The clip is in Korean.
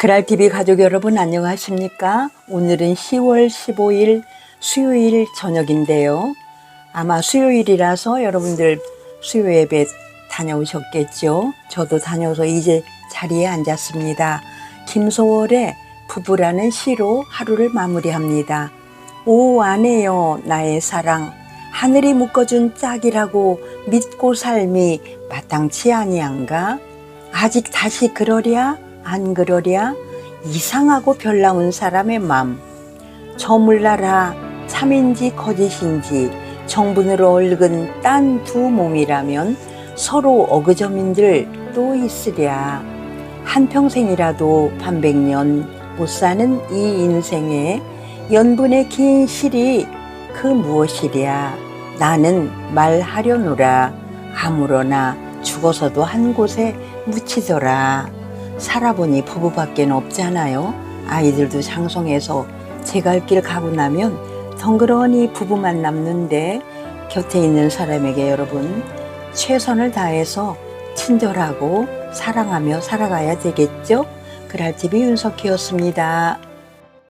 그랄TV 가족 여러분 안녕하십니까? 오늘은 10월 15일 수요일 저녁인데요. 아마 수요일이라서 여러분들 수요 예배 다녀오셨겠죠? 저도 다녀서 이제 자리에 앉았습니다. 김소월의 부부라는 시로 하루를 마무리합니다. 오 아내여 나의 사랑 하늘이 묶어준 짝이라고 믿고 삶이 마땅치 아니한가? 아직 다시 그러랴 안 그러랴? 이상하고 별 나온 사람의 맘 저물라라 참인지 거짓인지 정분으로 얽은 딴 두 몸이라면 서로 어그저민들 또 있으랴. 한평생이라도 반백년 못 사는 이 인생에 연분의 긴 실이 그 무엇이랴? 나는 말하려노라. 아무러나 죽어서도 한 곳에 묻히더라 살아보니 부부밖에 없잖아요 아이들도 장성해서 제 갈 길 가고 나면 덩그러니 부부만 남는데 곁에 있는 사람에게 여러분 최선을 다해서 친절하고 사랑하며 살아가야 되겠죠? 그랄TV 윤석희였습니다.